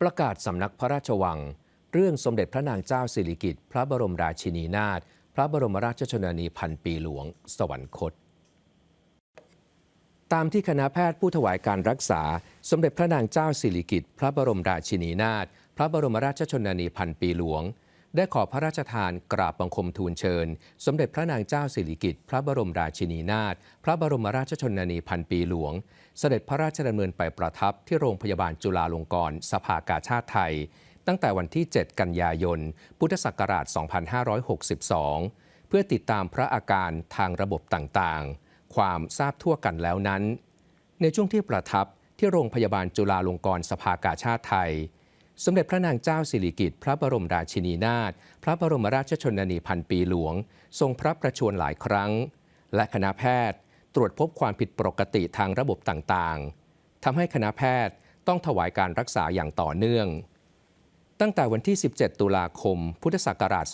ประกาศสำนักพระราชวัง เรื่องสมเด็จพระนางเจ้าสิริกิติ์พระบรมราชินีนาถพระบรมราชชนนีพันปีหลวง สวรรคต ตามที่คณะแพทย์ผู้ถวายการรักษา สมเด็จพระนางเจ้าสิริกิติ์พระบรมราชินีนาถพระบรมราชชนนีพันปีหลวง ได้ขอพระราชทานกราบบังคมทูลเชิญ สมเด็จพระนางเจ้าสิริกิติ์พระบรมราชินีนาถพระบรมราชชนนีพันปีหลวง เสด็จพระราชดำเนินไปประทับที่โรงพยาบาลจุฬาลงกรณ์สภากาชาติไทย ตั้งแต่วันที่ 7 กันยายน พุทธศักราช 2562 เพื่อติดตามพระอาการทางระบบต่างๆ ความทราบทั่วกันแล้วนั้น ในช่วงที่ประทับที่โรงพยาบาลจุฬาลงกรณ์สภากาชาติไทย สมเด็จพระนางเจ้าสิริกิติ์พระบรมราชินีนาถพระบรมราชชนนีพันปีหลวง ทรงพระประชวรหลายครั้ง และคณะแพทย์ตรวจพบความผิดปกติทางระบบต่างๆทำให้คณะแพทย์ต้องถวายการรักษาอย่างต่อเนื่อง ตั้งแต่วันที่ 17 ตุลาคม พุทธศักราช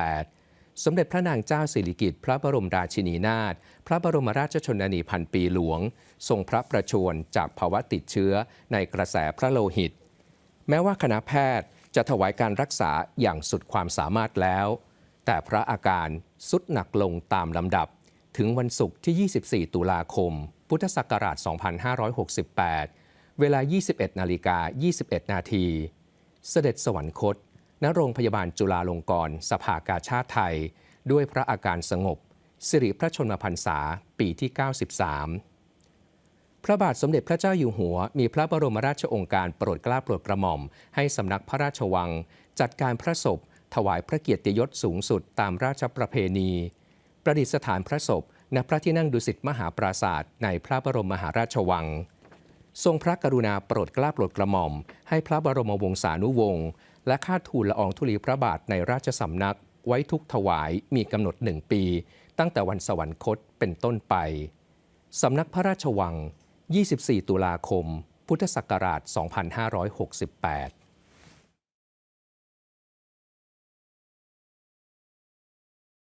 2568 สมเด็จพระนางเจ้าสิริกิติ์พระบรมราชินีนาถพระบรมราชชนนีพันปีหลวง ทรงพระประชวรจากภาวะติดเชื้อในกระแสพระโลหิต แม้ว่าคณะแพทย์จะถวายการรักษาอย่างสุดความสามารถแล้ว แต่พระอาการสุดหนักลงตามลำดับ ถึงวันศุกร์ที่ 24 ตุลาคม พุทธศักราช 2568 เวลา 21 นาฬิกา 21 นาที เสด็จสวรรคต ณ โรงพยาบาลจุฬาลงกรณ์สภากาชาติไทย ด้วยพระอาการสงบ สิริพระชนมพรรษาปีที่ 93 พระบาทสมเด็จพระเจ้าอยู่หัว มีพระบรมราชโองการโปรดเกล้าโปรดกระหม่อม ให้สำนักพระราชวัง จัดการพระศพ ถวายพระเกียรติยศสูงสุดตามราชประเพณี ประดิษฐานพระศพ ณพระที่นั่งดุสิตมหาปราศาสตร์ในพระบรมมหาราชวัง ทรงพระกรุณาโปรดเกล้าโปรดกระหม่อม ให้พระบรมวงศานุวงศ์และข้าทูลละอองธุลีพระบาทในราชสำนัก ไว้ทุกถวายมีกำหนดหนึ่งปี ตั้งแต่วันสวรรคตเป็นต้นไปสำนักพระราชวัง 24 ตุลาคม พุทธศักราช 2568